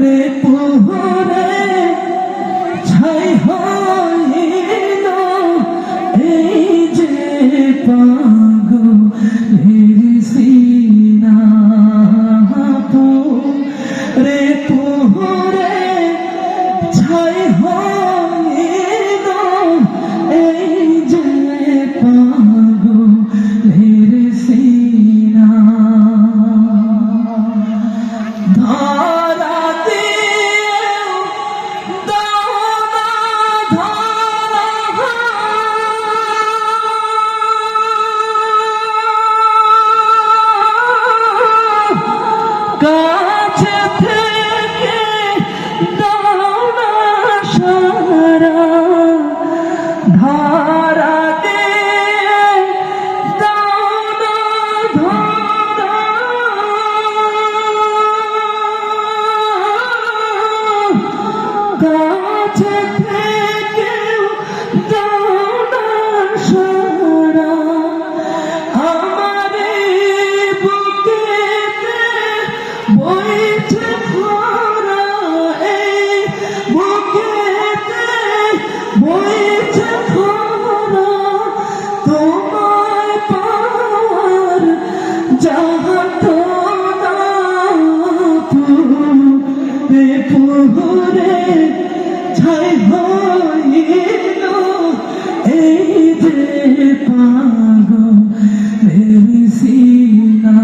রে পুহরে ছাই হয়। ধর বেপুরে ছাই হইল? এই যে পাগ ভেবিসিনা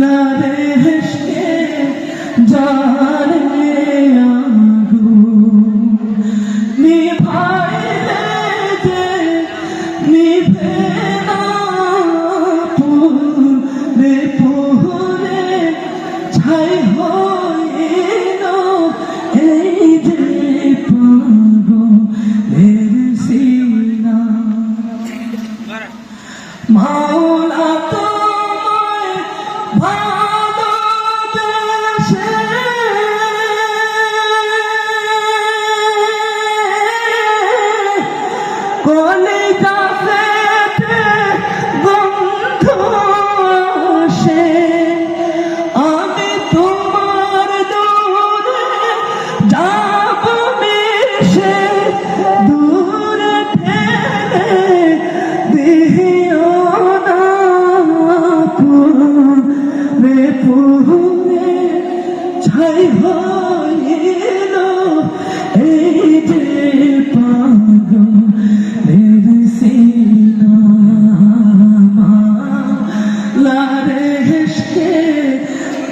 লারে হেসকে জানে কোনে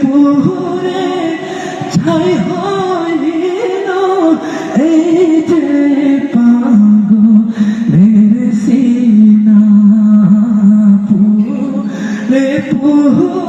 পুরে ছাই হইল এই যে পাগ ভেরসিনা পুরে পুরে